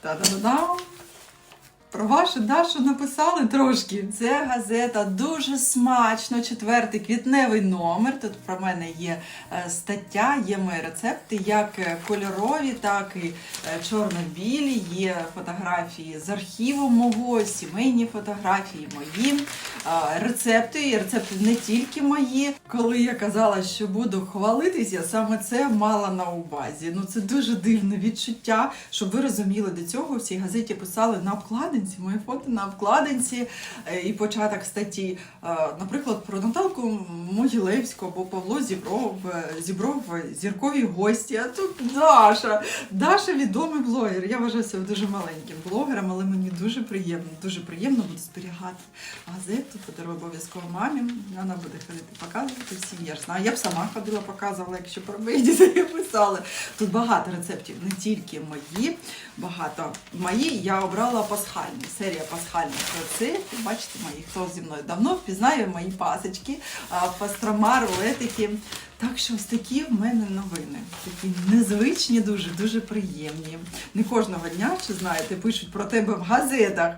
Та-да-да-дам! Про вашу Дашу написали трошки. Це газета дуже смачно. Четвертий квітневий номер. Тут про мене є е, стаття, є мої рецепти, як е, кольорові, так і е, чорно-білі. Є фотографії з архіву мого, сімейні фотографії мої, рецепти. І рецепти не тільки мої. Коли я казала, що буду хвалитись, я саме це мала на увазі. Ну це дуже дивне відчуття, щоб ви розуміли, до цього в газеті писали на обкладинці, моє фото на обкладинці е, і початок статті. Е, Наприклад, про Наталку Могилевську або Павло Зібров, е, Зібров зіркові гості. А тут Даша. Даша відомий блогер. Я вважаю себе дуже маленьким блогером, але мені дуже приємно, дуже приємно буде зберігати газету, подарую обов'язково мамі. Вона буде ходити показувати всім. Я ж знаю, я б сама ходила, показувала, якщо про моїх дітей писали. Тут багато рецептів, не тільки мої, багато мої. Я обрала пасхальні, серія пасхальних рецептів. Бачите, мої, хто зі мною давно впізнає мої пасочки, а, пастромар, етики. Так що ось такі в мене новини. Такі незвичні, дуже, дуже приємні. Не кожного дня, чи знаєте, пишуть про тебе в газетах.